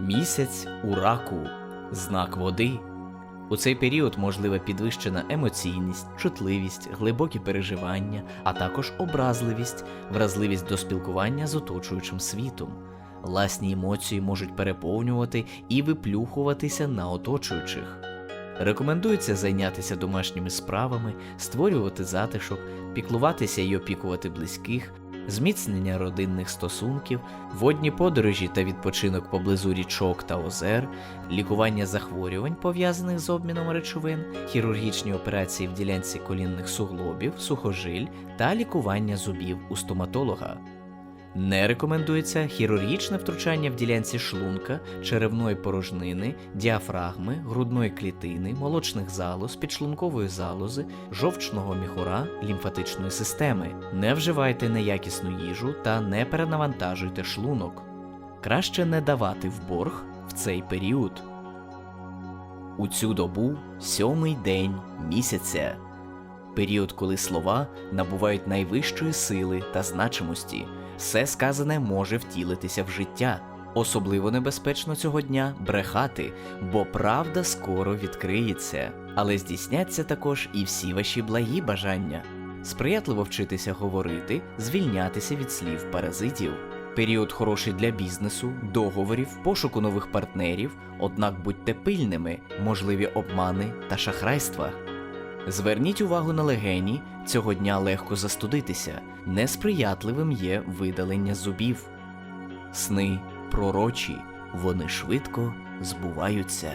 Місяць у раку, знак води. У цей період можлива підвищена емоційність, чутливість, глибокі переживання, а також образливість, вразливість до спілкування з оточуючим світом. Власні емоції можуть переповнювати і виплюхуватися на оточуючих. Рекомендується зайнятися домашніми справами, створювати затишок, піклуватися і опікувати близьких, зміцнення родинних стосунків, водні подорожі та відпочинок поблизу річок та озер, лікування захворювань, пов'язаних з обміном речовин, хірургічні операції в ділянці колінних суглобів, сухожиль та лікування зубів у стоматолога. Не рекомендується хірургічне втручання в ділянці шлунка, черевної порожнини, діафрагми, грудної клітини, молочних залоз, підшлункової залози, жовчного міхура, лімфатичної системи. Не вживайте неякісну їжу та не перенавантажуйте шлунок. Краще не давати в борг в цей період. У цю добу сьомий день місяця. Період, коли слова набувають найвищої сили та значимості, все сказане може втілитися в життя. Особливо небезпечно цього дня брехати, бо правда скоро відкриється, але здійсняться також і всі ваші благі бажання. Сприятливо вчитися говорити, звільнятися від слів паразитів. Період хороший для бізнесу, договорів, пошуку нових партнерів, однак будьте пильними, можливі обмани та шахрайства. Зверніть увагу на легені, цього дня легко застудитися, несприятливим є видалення зубів. Сни пророчі, вони швидко збуваються.